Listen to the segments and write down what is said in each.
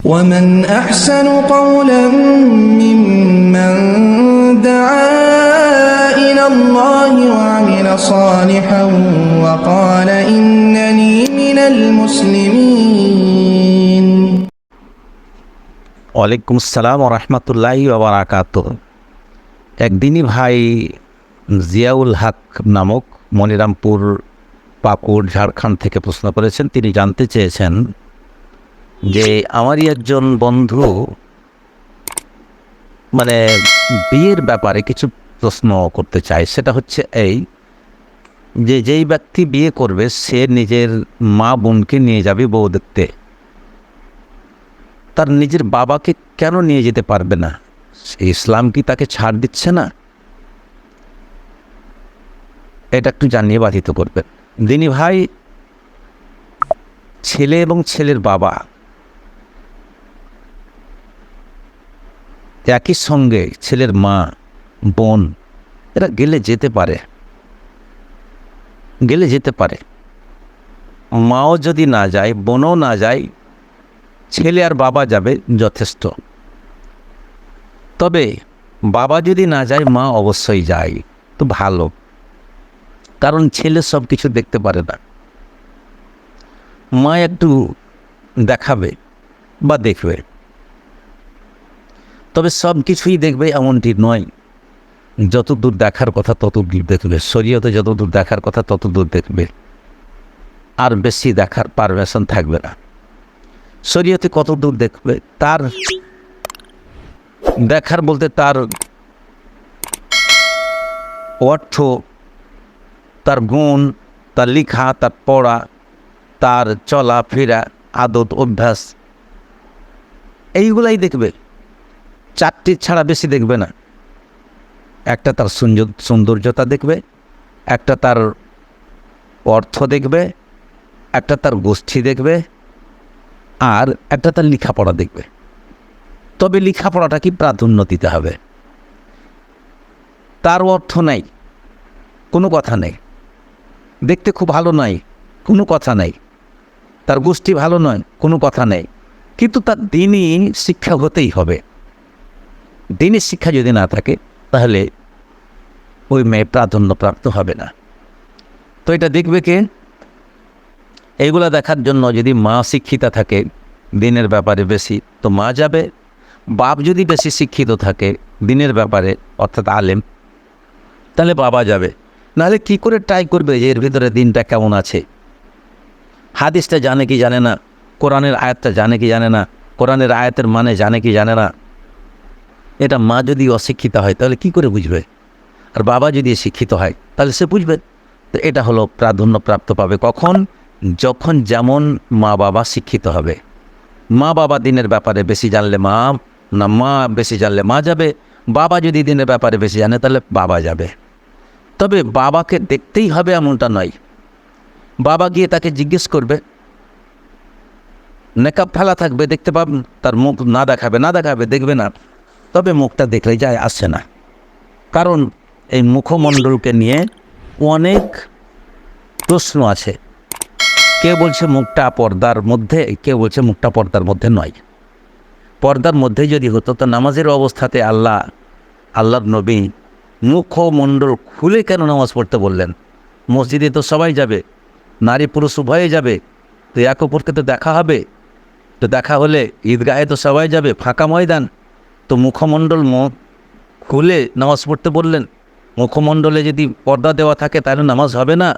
ومن أحسن قولا ممن دعا إلى الله وعمل صالحا وقال إنني من المسلمين ওয়ালাইকুম আসসালাম রহমতুল্লাহি বারাকাত একদিনই ভাই জিয়াউল হক নামক মনিরামপুর পাকুড় ঝাড়খণ্ড থেকে প্রশ্ন করেছেন তিনি জানতে চেয়েছেন যে আমারই একজন বন্ধু মানে বিয়ের ব্যাপারে কিছু প্রশ্ন করতে চায়। সেটা হচ্ছে এই যে যেই ব্যক্তি বিয়ে করবে, সে নিজের মা বোনকে নিয়ে যাবে বউ দেখতে। তার নিজের বাবাকে কেন নিয়ে যেতে পারবে না? ইসলাম কি তাকে ছাড় দিচ্ছে না? এটা একটু জানিয়ে বাধিত করবেন। দিনী ভাই, ছেলে এবং ছেলের বাবা একই সঙ্গে ছেলের মা, বোন, এরা গেলে যেতে পারে। গেলে যেতে পারে। মাও যদি না যায়, বোনও না যায়, ছেলে আর বাবা যাবে যথেষ্ট। তবে বাবা যদি না যায়, মা অবশ্যই যায়। তো ভালো। কারণ ছেলে সব কিছু দেখতে পারে না। মা একটু দেখাবে বা দেখবে। তবে সব কিছুই দেখবে এমনটি নয়। যতদূর দেখার কথা ততদূর দেখবে। শরীয়তে যতদূর দেখার কথা ততদূর দেখবে। আর বেশি দেখার পারমিশন থাকবে না। শরীয়তে কত দূর দেখবে? তার দেখার বলতে তার অর্থ, তার গুণ, তার লিখা, তার পড়া, তার চলা ফেরা আদত, অভ্যাস, এইগুলাই দেখবে। চারটি ছাড়া বেশি দেখবে না। একটা তার সৌন্দর্য সৌন্দর্যতা দেখবে, একটা তার অর্থ দেখবে, একটা তার গোষ্ঠী দেখবে, আর একটা তার লেখাপড়া দেখবে। তবে লেখাপড়াটা কি প্রাধান্য দিতে হবে? তার অর্থ নাই, কোনো কথা নেই। দেখতে খুব ভালো নয়, কোনো কথা নেই। তার গোষ্ঠী ভালো নয়, কোনো কথা নেই। কিন্তু তার দিনই শিক্ষা হতেই হবে। দিনের শিক্ষা যদি না থাকে, তাহলে ওই মেয়ে প্রাধান্যপ্রাপ্ত হবে না। তো এটা দেখবে কে? এইগুলা দেখার জন্য যদি মা শিক্ষিতা থাকে, দিনের ব্যাপারে বেশি, তো মা যাবে। বাপ যদি বেশি শিক্ষিত থাকে, দিনের ব্যাপারে, অর্থাৎ আলেম, তাহলে বাবা যাবে। নাহলে কি করে ট্রাই করবে যে এর ভিতরে দিনটা কেমন আছে? হাদিসটা জানে কি জানে না? কোরআনের আয়াতটা জানে কি জানে না? কোরআনের আয়াতের মানে জানে কি জানে না? এটা মা যদি অশিক্ষিত হয়, তাহলে কি করে বুঝবে? আর বাবা যদি শিক্ষিত হয়, তাহলে সে বুঝবে। তো এটা হলো প্রাধান্য প্রাপ্ত পাবে কখন? যখন যেমন মা বাবা শিক্ষিত হবে। মা বাবা দিনের ব্যাপারে বেশি জানলে মা, না মা বেশি জানলে মা যাবে। বাবা যদি দিনের ব্যাপারে বেশি জানে, তাহলে বাবা যাবে। তবে বাবাকে দেখতেই হবে এমনটা নয়। বাবা গিয়ে তাকে জিজ্ঞেস করবে। নেকাব ফেলা থাকবে, দেখতে পাবেন তার মুখ না দেখাবে না দেখাবে, দেখবে না। তবে মুখটা দেখলেই যায় আসছে না। কারণ এই মুখমণ্ডলকে নিয়ে অনেক প্রশ্ন আছে। কে বলছে মুখটা পর্দার মধ্যে কে বলছে মুখটা পর্দার মধ্যে নয়। পর্দার মধ্যে যদি হতো, তো নামাজের অবস্থাতে আল্লাহ, আল্লাহর নবী মুখমণ্ডল খুলে কেন নামাজ পড়তে বললেন? মসজিদে তো সবাই যাবে, নারী পুরুষ উভয়ে যাবে, তো এক অপরকে তো দেখা হবে। তো দেখা হলে ঈদগাহে তো সবাই যাবে, ফাঁকা ময়দান। তো মুখমণ্ডল মুখ খুলে নামাজ পড়তে বললেন, মুখমণ্ডলে যদি পর্দা দেওয়া থাকে তাহলে নামাজ হবে না।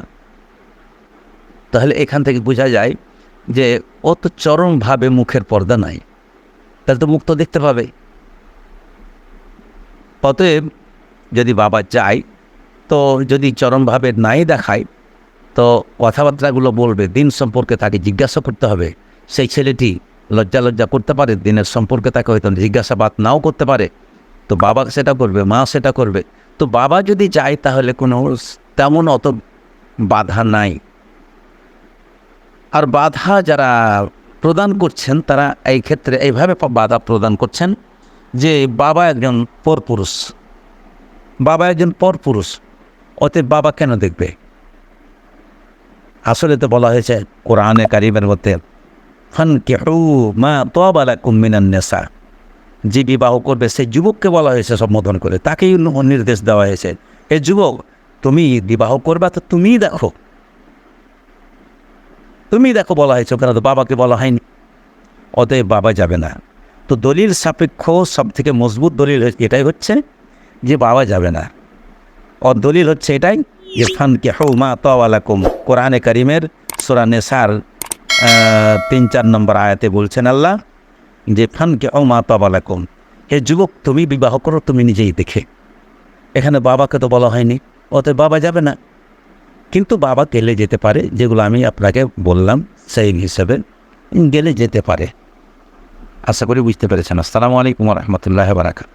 তাহলে এখান থেকে বোঝা যায় যে অত চরমভাবে মুখের পর্দা নাই। তাহলে তো মুখ তো দেখতে পাবে। অতএব যদি বাবা যায়, তো যদি চরমভাবে নাই দেখায়, তো কথাবার্তাগুলো বলবে, দিন সম্পর্কে তাকে জিজ্ঞাসা করতে হবে, সেই ছেলেটি লজ্জা লজ্জা করতে পারে, দিনের সম্পর্কে তাকে হয়তো জিজ্ঞাসাবাদ নাও করতে পারে। তো বাবা সেটা করবে, মা সেটা করবে। তো বাবা যদি যায় তাহলে কোনো তেমন অত বাধা নাই। আর বাধা যারা প্রদান করছেন, তারা এই ক্ষেত্রে এইভাবে বাধা প্রদান করছেন যে বাবা একজন পরপুরুষ। বাবা একজন পরপুরুষ, অতএব বাবা কেন দেখবে? আসলে তো বলা হয়েছে, কোরআনে কারিমের মধ্যে ফান কেহু মা তোয়াবালা নেশা যে বিবাহ করবে সেই যুবককে বলা হয়েছে সম্বোধন করে। তাকেই নির্দেশ দেওয়া হয়েছে। এ যুবক তুমি বিবাহ করবা তো তুমিই দেখো। তুমি দেখো বলা হয়েছে ওখানে তো বাবাকে বলা হয়নি। অতএব বাবা যাবে না। তো দলিল সাপেক্ষ সব থেকে মজবুত দলিল এটাই হচ্ছে যে বাবা যাবে না। অ দলিল হচ্ছে এটাই যে ফান কে হৌ মা তালাকুম কোরআনে করিমের সুরা আহ, তিন চার নম্বর আয়াতে বলছেন, আল্লাহ, যে ফান কে ও মা তালাকুম হে যুবক, তুমি বিবাহ করো, তুমি নিজেই দেখে। এখানে বাবাকে তো বলা হয়নি, অতএব বাবা যাবে না। কিন্তু বাবা গেলে যেতে পারে, যেগুলো আমি আপনাকে বললাম, সেই হিসেবে গেলে যেতে পারে। আশা করি বুঝতে পেরেছেন। আসসালামু আলাইকুম রহমতুল্লাহ বারাকাত